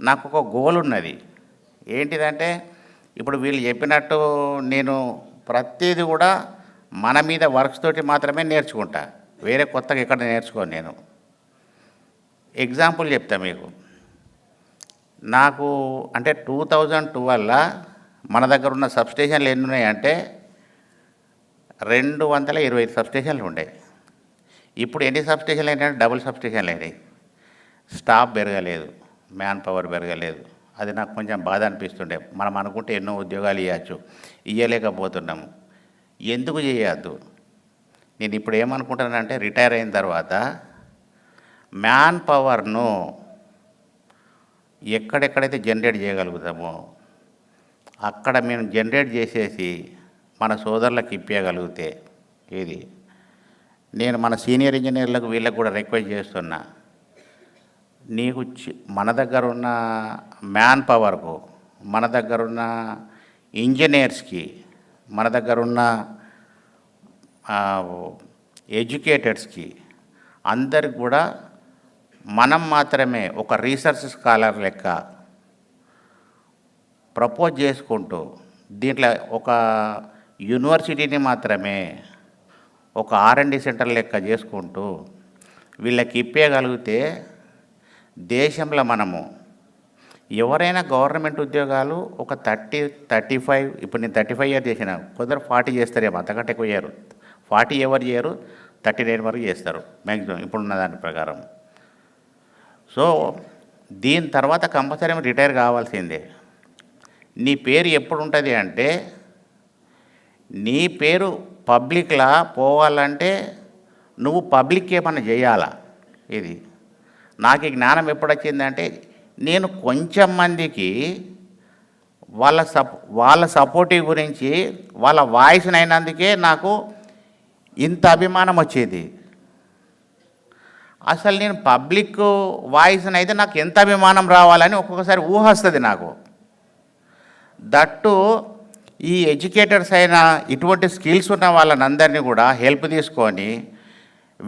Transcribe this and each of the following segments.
నాకు ఒక గోల్ ఉన్నది ఏంటిదంటే ఇప్పుడు వీళ్ళు చెప్పినట్టు నేను ప్రతిదీ కూడా మన మీద వర్క్స్ తోటి మాత్రమే నేర్చుకుంటా. వేరే కొత్తగా ఎక్కడ నేర్చుకోను నేను. ఎగ్జాంపుల్ చెప్తా మీకు. నాకు అంటే టూ థౌజండ్ ట్వెల్వ్లో మన దగ్గర ఉన్న సబ్స్టేషన్లు ఎన్ని ఉన్నాయంటే రెండు వందల ఇరవై ఐదు సబ్స్టేషన్లు ఉండే. ఇప్పుడు ఎన్ని సబ్స్టేషన్లు అయినాయి? డబుల్ సబ్స్టేషన్లు అయినాయి. స్టాప్ పెరగలేదు. మ్యాన్ పవర్ పెరగలేదు. అది నాకు కొంచెం బాధ అనిపిస్తుండే. మనం అనుకుంటే ఎన్నో ఉద్యోగాలు ఇవ్వచ్చు ఇవ్వలేకపోతున్నాము ఎందుకు చేయొద్దు నేను ఇప్పుడు ఏమనుకుంటానంటే రిటైర్ అయిన తర్వాత మ్యాన్ పవర్ను ఎక్కడెక్కడైతే జనరేట్ చేయగలుగుతామో అక్కడ మేము జనరేట్ చేసేసి మన సోదరులకు ఇప్పగలిగితే ఇది నేను మన సీనియర్ ఇంజనీర్లకు వీళ్ళకు కూడా రిక్వెస్ట్ చేస్తున్నా. నీకు చి- మన దగ్గర ఉన్న మ్యాన్ పవర్కు మన దగ్గర ఉన్న ఇంజనీర్స్కి మన దగ్గర ఉన్న ఎడ్యుకేటర్స్కి అందరికి కూడా మనం మాత్రమే ఒక రీసెర్చ్ స్కాలర్ లెక్క ప్రపోజ్ చేసుకుంటూ దీంట్లో ఒక యూనివర్సిటీని మాత్రమే ఒక ఆర్ఎండి సెంటర్ లెక్క చేసుకుంటూ వీళ్ళకి ఇప్పేయగలిగితే దేశంలో మనము ఎవరైనా గవర్నమెంట్ ఉద్యోగాలు ఒక థర్టీ థర్టీ ఫైవ్ ఇప్పుడు నేను థర్టీ ఫైవ్ ఇయర్ చేసిన కొందరు ఫార్టీ చేస్తారేమో అంతకంటే ఎక్కువ చేయరు. ఫార్టీ ఎవరు చేయరు థర్టీ నైన్ వరకు చేస్తారు మ్యాక్సిమం ఇప్పుడున్న దాని ప్రకారం. సో దీని తర్వాత కంపల్సరీ రిటైర్ కావాల్సిందే. నీ పేరు ఎప్పుడు ఉంటుంది అంటే నీ పేరు పబ్లిక్లా పోవాలంటే నువ్వు పబ్లిక్ ఏమన్నా చేయాలా? ఇది నాకు ఈ జ్ఞానం ఎప్పుడు వచ్చిందంటే నేను కొంచెం మందికి వాళ్ళ సప్ వాళ్ళ సపోర్టివ్ గురించి వాళ్ళ వాయిస్ అయినందుకే నాకు ఇంత అభిమానం వచ్చేది. అసలు నేను పబ్లిక్ వాయిస్ని అయితే నాకు ఎంత అభిమానం రావాలని ఒక్కొక్కసారి ఊహ వస్తుంది నాకు. దట్టు ఈ ఎడ్యుకేటర్స్ అయిన ఇటువంటి స్కిల్స్ ఉన్న వాళ్ళని అందరినీ కూడా హెల్ప్ తీసుకొని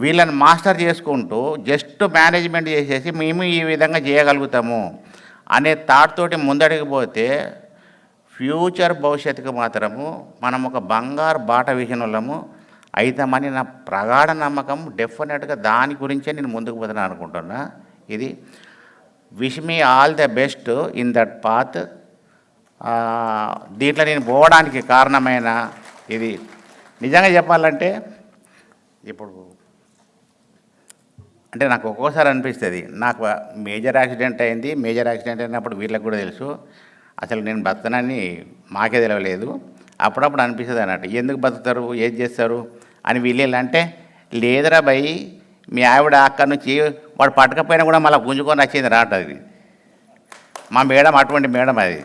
వీళ్ళని మాస్టర్ చేసుకుంటూ జస్ట్ మేనేజ్మెంట్ చేసేసి మేము ఈ విధంగా చేయగలుగుతాము అనే థాట్ తోటి ముందడికి పోతే ఫ్యూచర్ భవిష్యత్తుకు మాత్రము మనం ఒక బంగారు బాట విహీనులము అయితామని నా ప్రగాఢ నమ్మకం డెఫినెట్గా దాని గురించే నేను ముందుకు పోతున్నాను అనుకుంటున్నా. ఇది wish me all the best in that path దీంట్లో నేను పోవడానికి కారణమైన ఇది. నిజంగా చెప్పాలంటే ఇప్పుడు అంటే నాకు ఒక్కోసారి అనిపిస్తుంది నాకు మేజర్ యాక్సిడెంట్ అయింది మేజర్ యాక్సిడెంట్ అయినప్పుడు వీళ్ళకి కూడా తెలుసు. అసలు నేను బతకనని మాకే తెలియలేదు అప్పుడప్పుడు అనిపిస్తుంది అన్నట్టు ఎందుకు బతుకుతారు? ఏం చేస్తారు? అని వీళ్ళు అంటే లేదురా భయ్ మీ ఆవిడ అక్కడి నుంచి వాడు పట్టకపోయినా కూడా మళ్ళీ గుంజుకొని వచ్చింది రాట అది మా మేడం అటువంటి మేడం అది.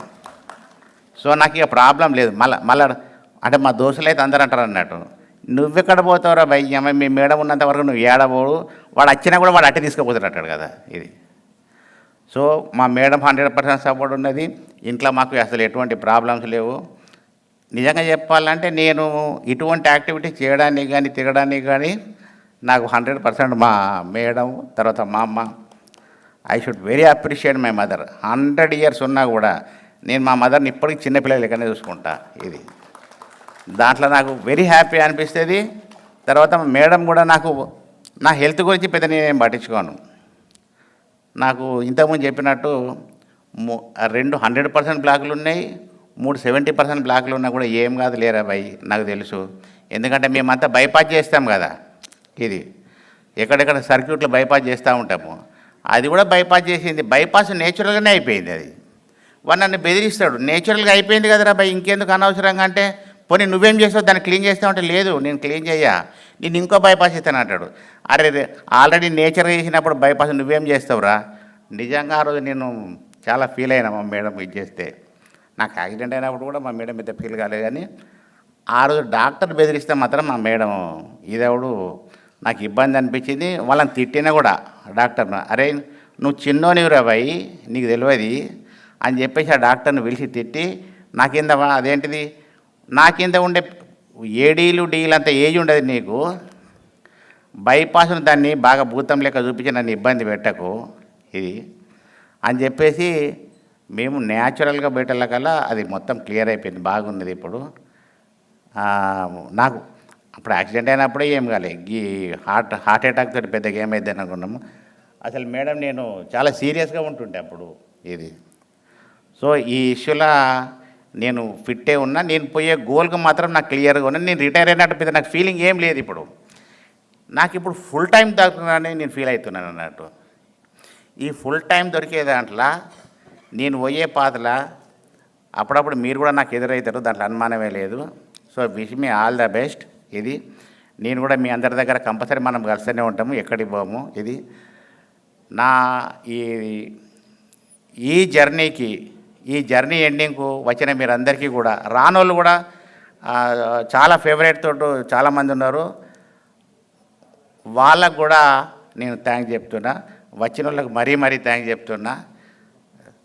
సో నాకు ఇక ప్రాబ్లం లేదు. మళ్ళీ మళ్ళీ అంటే మా దోస్తులు అయితే అందరూ అంటారు అన్నట్టు. నువ్వెక్కడ పోతావురా భయ్య మీ మేడం ఉన్నంత వరకు నువ్వు ఏడబోడు వాడు వచ్చినా కూడా వాడు అట్టి తీసుకుపోతున్నట్టాడు కదా ఇది. సో మా మేడం హండ్రెడ్ పర్సెంట్ సపోర్ట్ ఉన్నది. ఇంట్లో మాకు అసలు ఎటువంటి ప్రాబ్లమ్స్ లేవు. నిజంగా చెప్పాలంటే నేను ఇటువంటి యాక్టివిటీ చేయడానికి కానీ తిరగడానికి కానీ నాకు హండ్రెడ్ పర్సెంట్ మా మేడం తర్వాత మా అమ్మ. I should very appreciate my mother. Hundred years ఉన్నా కూడా నేను మా మదర్ని ఇప్పటికీ చిన్నపిల్లలు లెక్కనే చూసుకుంటా. ఇది. దాంట్లో నాకు వెరీ హ్యాపీ అనిపిస్తుంది. తర్వాత మేడం కూడా నాకు నా హెల్త్ గురించి పెద్ద నేనేం పట్టించుకోను. నాకు ఇంతకుముందు చెప్పినట్టు రెండు హండ్రెడ్ పర్సెంట్ బ్లాకులు ఉన్నాయి మూడు సెవెంటీ పర్సెంట్ బ్లాకులు ఉన్నా కూడా ఏం కాదు లేరా భయ్ నాకు తెలుసు. ఎందుకంటే మేమంతా బైపాస్ చేస్తాం కదా ఇది. ఎక్కడెక్కడ సర్క్యూట్లు బైపాస్ చేస్తూ ఉంటాము. అది కూడా బైపాస్ చేసింది. బైపాస్ నేచురల్గానే అయిపోయింది అది. వాడు నన్ను బెదిరిస్తాడు. నేచురల్గా అయిపోయింది కదరా భయ్ ఇంకెందుకు అనవసరంగా అంటే పోనీ నువ్వేం చేస్తావు? దాన్ని క్లీన్ చేస్తావు అంటే లేదు నేను క్లీన్ చేయ. నేను ఇంకో బైపాస్ ఇస్తాను అంటాడు. అరే ఆల్రెడీ నేచర్ చేసినప్పుడు బైపాస్ నువ్వేం చేస్తావురా? నిజంగా ఆ రోజు నేను చాలా ఫీల్ అయినా మా మేడం ఇది చేస్తే. నాకు యాక్సిడెంట్ అయినప్పుడు కూడా మా మేడం ఇంత ఫీల్ కాలేదు కానీ ఆ రోజు డాక్టర్ బెదిరిస్తే మాత్రం మా మేడం ఇదేవుడు నాకు ఇబ్బంది అనిపించింది. వాళ్ళని తిట్టినా కూడా డాక్టర్ను అరే నువ్వు చిన్నోనివిరా బాయి నీకు తెలియదు అని చెప్పేసి ఆ డాక్టర్ని పిలిచి తిట్టి నాకింద అదేంటిది? నాకింత ఉండే ఏడీలు డీలు అంత ఏజ్ ఉండదు నీకు. బైపాస్ను దాన్ని బాగా భూతం లెక్క చూపించి నన్ను ఇబ్బంది పెట్టకు. ఇది. అని చెప్పేసి మేము న్యాచురల్గా బయటలకల్లా అది మొత్తం క్లియర్ అయిపోయింది బాగున్నది ఇప్పుడు. నాకు అప్పుడు యాక్సిడెంట్ అయినప్పుడే ఏం కాలే. ఈ హార్ట్ హార్ట్ అటాక్ తోటి పెద్దగా అయితే అనుకున్నాము. అసలు మేడం నేను చాలా సీరియస్గా ఉంటుండే అప్పుడు. ఇది. సో ఈ ఇష్యూలో నేను ఫిట్టే ఉన్నా నేను పోయే గోల్కి మాత్రం నాకు క్లియర్గా ఉన్నా నేను రిటైర్ అయినట్టు పెద్ద నాకు ఫీలింగ్ ఏం లేదు ఇప్పుడు. నాకు ఇప్పుడు ఫుల్ టైం దొరుకుతున్నానని నేను ఫీల్ అవుతున్నాను అన్నట్టు. ఈ ఫుల్ టైం దొరికే దాంట్లో నేను పోయే పాతల అప్పుడప్పుడు మీరు కూడా నాకు ఎదురవుతారు దాంట్లో అనుమానమే లేదు. So wish me all the best ఇది. నేను కూడా మీ అందరి దగ్గర కంపల్సరీ మనం కలిస్తూనే ఉంటాము ఎక్కడికి పోము. ఇది. నా ఈ ఈ జర్నీకి ఈ జర్నీ ఎండింగ్కు వచ్చిన మీరందరికీ కూడా రానోళ్ళు కూడా చాలా ఫేవరెట్ తోటి చాలామంది ఉన్నారు. వాళ్ళకు కూడా నేను థ్యాంక్ చెప్తున్నా. వచ్చిన వాళ్ళకి మరీ మరీ థ్యాంక్ చెప్తున్నా.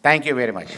Thank you very much.